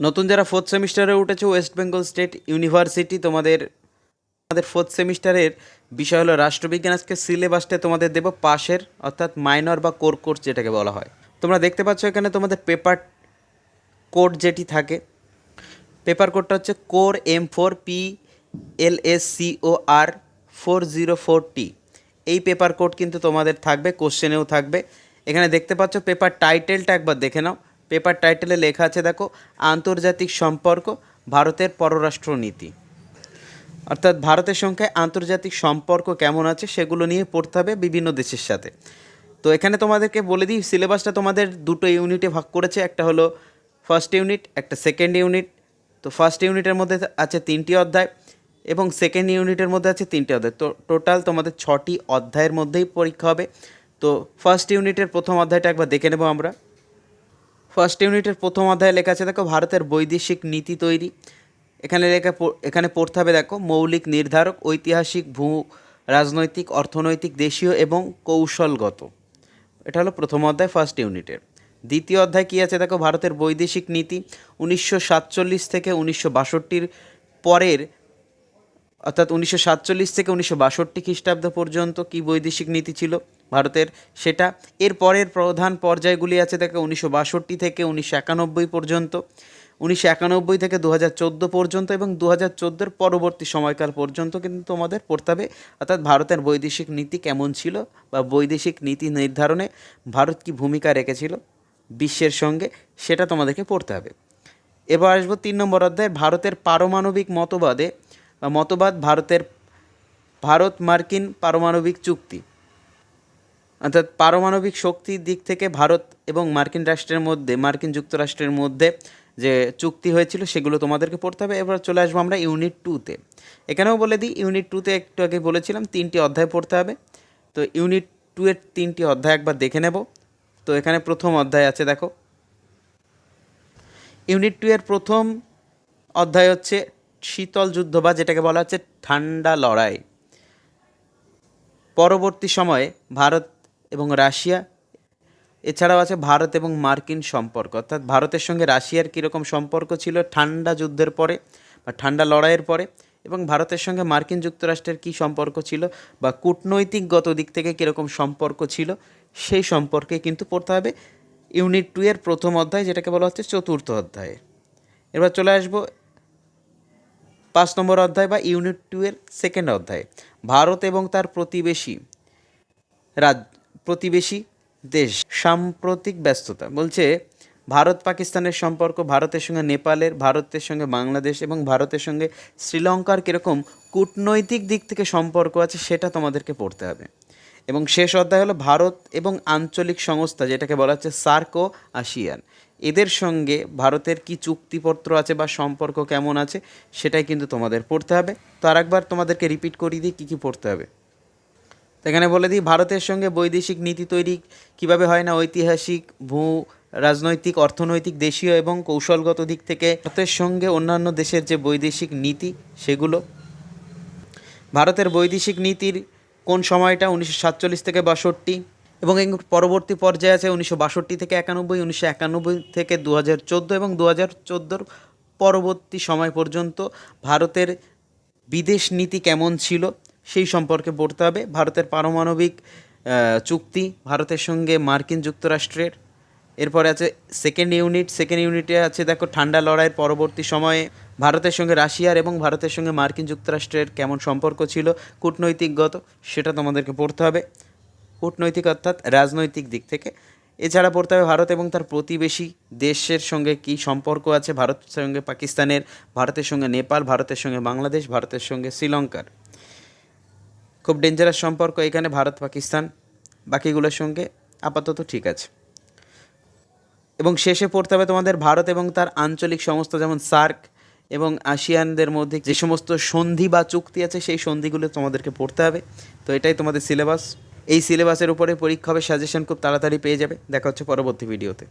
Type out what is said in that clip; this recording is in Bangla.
নতুন যারা ফোর্থ সেমিস্টারে উঠেছে ওয়েস্ট বেঙ্গল স্টেট ইউনিভার্সিটি তোমাদের আমাদের ফোর্থ সেমিস্টারের বিষয় হলো রাষ্ট্রবিজ্ঞান। আজকে সিলেবাসটা তোমাদের দেবো পাশের, অর্থাৎ মাইনর বা কোর কোর্স যেটাকে বলা হয়। তোমরা দেখতে পাচ্ছ এখানে তোমাদের পেপার কোড যেটি থাকে পেপার কোডটা হচ্ছে core M four P L S C O R four zero four T এই পেপার কোড কিন্তু তোমাদের থাকবে কোশ্চেনেও থাকবে। এখানে দেখতে পাচ্ছ পেপার টাইটেলটা একবার দেখে নাও। পেপার টাইটেলে লেখা আছে, দেখো, আন্তর্জাতিক সম্পর্ক, ভারতের পররাষ্ট্র নীতি। অর্থাৎ ভারতের সঙ্গে আন্তর্জাতিক সম্পর্ক কেমন আছে সেগুলো নিয়ে পড়তে হবে বিভিন্ন দেশের সাথে। তো এখানে তোমাদেরকে বলে দিই, সিলেবাসটা তোমাদের দুটো ইউনিটে ভাগ করেছে, একটা হলো ফার্স্ট ইউনিট একটা সেকেন্ড ইউনিট তো ফার্স্ট ইউনিটের মধ্যে আছে তিনটি অধ্যায় এবং সেকেন্ড ইউনিটের মধ্যে আছে তিনটি অধ্যায়। তো টোটাল তোমাদের ছটি অধ্যায়ের মধ্যেই পরীক্ষা হবে। তো ফার্স্ট ইউনিটের প্রথম অধ্যায়টা একবার দেখে নেব আমরা। ফার্স্ট ইউনিটের প্রথম অধ্যায়ে লেখা আছে, দেখো, ভারতের বৈদেশিক নীতি তৈরি। এখানে লেখা, এখানে পড়তে হবে, দেখো, মৌলিক নির্ধারক, ঐতিহাসিক, ভূ, রাজনৈতিক, অর্থনৈতিক, দেশীয় এবং কৌশলগত। এটা হলো প্রথম অধ্যায় ফার্স্ট ইউনিটের দ্বিতীয় অধ্যায় কী আছে, দেখো, ভারতের বৈদেশিক নীতি, উনিশশো সাতচল্লিশ থেকে উনিশশো বাষট্টির পরের অর্থাৎ উনিশশো সাতচল্লিশ থেকে উনিশশো বাষট্টি খ্রিস্টাব্দ পর্যন্ত কী বৈদেশিক নীতি ছিল ভারতের? সেটা এর পরের প্রধান পর্যায়গুলি আছে দেখো, উনিশশো বাষট্টি থেকে উনিশশো একানব্বই পর্যন্ত, উনিশশো একানব্বই থেকে দু হাজার চোদ্দ পর্যন্ত এবং দু হাজার চোদ্দোর পরবর্তী সময়কাল পর্যন্ত কিন্তু তোমাদের পড়তে হবে। অর্থাৎ ভারতের বৈদেশিক নীতি কেমন ছিল বা বৈদেশিক নীতি নির্ধারণে ভারত কি ভূমিকা রেখেছিল বিশ্বের সঙ্গে, সেটা তোমাদেরকে পড়তে হবে। এবার আসব তিন নম্বর অধ্যায়, ভারতের পারমাণবিক মতবাদে বা মতবাদ ভারতের, ভারত মার্কিন পারমাণবিক চুক্তি। অর্থাৎ পারমাণবিক শক্তির দিক থেকে ভারত এবং মার্কিন রাষ্ট্রের মধ্যে, মার্কিন যুক্তরাষ্ট্রের মধ্যে যে চুক্তি হয়েছিল সেগুলো তোমাদেরকে পড়তে হবে। এবার চলে আসব আমরা ইউনিট টুতে। এখানেও বলে দিই, ইউনিট টুতে একটু আগে বলেছিলাম, তিনটি অধ্যায় পড়তে হবে। তো ইউনিট টু এর তিনটি অধ্যায় একবার দেখে নেব। তো এখানে প্রথম অধ্যায় আছে, দেখো। ইউনিট টু এর প্রথম অধ্যায় হচ্ছে শীতল যুদ্ধ বা যেটাকে বলা হচ্ছে ঠান্ডা লড়াই। পরবর্তী সময়ে ভারত এবং রাশিয়া, এছাড়াও আছে ভারত এবং মার্কিন সম্পর্ক। অর্থাৎ ভারতের সঙ্গে রাশিয়ার কীরকম সম্পর্ক ছিল, ঠান্ডা যুদ্ধের পরে বা ঠান্ডা লড়াইয়ের পরে, এবং ভারতের সঙ্গে মার্কিন যুক্তরাষ্ট্রের কী সম্পর্ক ছিল বা কূটনৈতিকগত দিক থেকে কীরকম সম্পর্ক ছিল, সেই সম্পর্কে কিন্তু পড়তে হবে ইউনিট টু এর প্রথম অধ্যায়, যেটাকে বলা হচ্ছে চতুর্থ অধ্যায়ে। এবার চলে আসব পাঁচ নম্বর অধ্যায় বা ইউনিট টু এর সেকেন্ড অধ্যায়। ভারত এবং তার প্রতিবেশী রাজ প্রতিবেশী দেশ সাম্প্রতিক ব্যস্ততা। বলছে, ভারত পাকিস্তানের সম্পর্ক, ভারতের সঙ্গে নেপালের, ভারতের সঙ্গে বাংলাদেশ এবং ভারতের সঙ্গে শ্রীলঙ্কার কীরকম কূটনৈতিক দিক থেকে সম্পর্ক আছে সেটা তোমাদেরকে পড়তে হবে। এবং শেষ অধ্যায় হলো ভারত এবং আঞ্চলিক সংস্থা, যেটাকে বলা হচ্ছে সার্ক ও আসিয়ান এদের সঙ্গে ভারতের কি চুক্তিপত্র আছে বা সম্পর্ক কেমন আছে, সেটাই কিন্তু তোমাদের পড়তে হবে। তো আরেকবার তোমাদেরকে রিপিট করিয়ে দিই, কী কী পড়তে হবে। এখানে বলে দিই, ভারতের সঙ্গে বৈদেশিক নীতি তৈরি কীভাবে হয় না? ঐতিহাসিক, ভূ, রাজনৈতিক, অর্থনৈতিক, দেশীয় এবং কৌশলগত দিক থেকে ভারতের সঙ্গে অন্যান্য দেশের যে বৈদেশিক নীতি, সেগুলো। ভারতের বৈদেশিক নীতির কোন সময়টা? উনিশশো সাতচল্লিশ থেকে বাষট্টি। এবং এর পরবর্তী পর্যায়ে আছে উনিশশো বাষট্টি থেকে একানব্বই, উনিশশো একানব্বই থেকে দু হাজার চোদ্দ এবং দু হাজার চোদ্দোর পরবর্তী সময় পর্যন্ত ভারতের বিদেশ নীতি কেমন ছিল সেই সম্পর্কে পড়তে হবে। ভারতের পারমাণবিক চুক্তি, ভারতের সঙ্গে মার্কিন যুক্তরাষ্ট্রের। এরপরে আছে সেকেন্ড ইউনিট সেকেন্ড ইউনিটে আছে দেখো ঠান্ডা লড়াইয়ের পরবর্তী সময়ে ভারতের সঙ্গে রাশিয়ার এবং ভারতের সঙ্গে মার্কিন যুক্তরাষ্ট্রের কেমন সম্পর্ক ছিল, কূটনৈতিকগত সেটা তোমাদেরকে পড়তে হবে। কূটনৈতিক অর্থাৎ রাজনৈতিক দিক থেকে। এছাড়া পড়তে হবে ভারত এবং তার প্রতিবেশী দেশের সঙ্গে কী সম্পর্ক আছে? ভারতের সঙ্গে পাকিস্তানের, ভারতের সঙ্গে নেপাল, ভারতের সঙ্গে বাংলাদেশ, ভারতের সঙ্গে শ্রীলঙ্কার। খুব ডেঞ্জারাস সম্পর্ক এখানে ভারত, পাকিস্তান, বাকিগুলোর সঙ্গে আপাতত ঠিক আছে। এবং শেষে পড়তে হবে তোমাদের ভারত এবং তার আঞ্চলিক সংস্থা যেমন সার্ক এবং আসিয়ানদের মধ্যে যে সমস্ত সন্ধি বা চুক্তি আছে, সেই সন্ধিগুলো তোমাদেরকে পড়তে হবে। তো এটাই তোমাদের সিলেবাস এই সিলেবাসের উপরে পরীক্ষা হবে সাজেশন খুব তাড়াতাড়ি পেয়ে যাবে। দেখা হচ্ছে পরবর্তী ভিডিওতে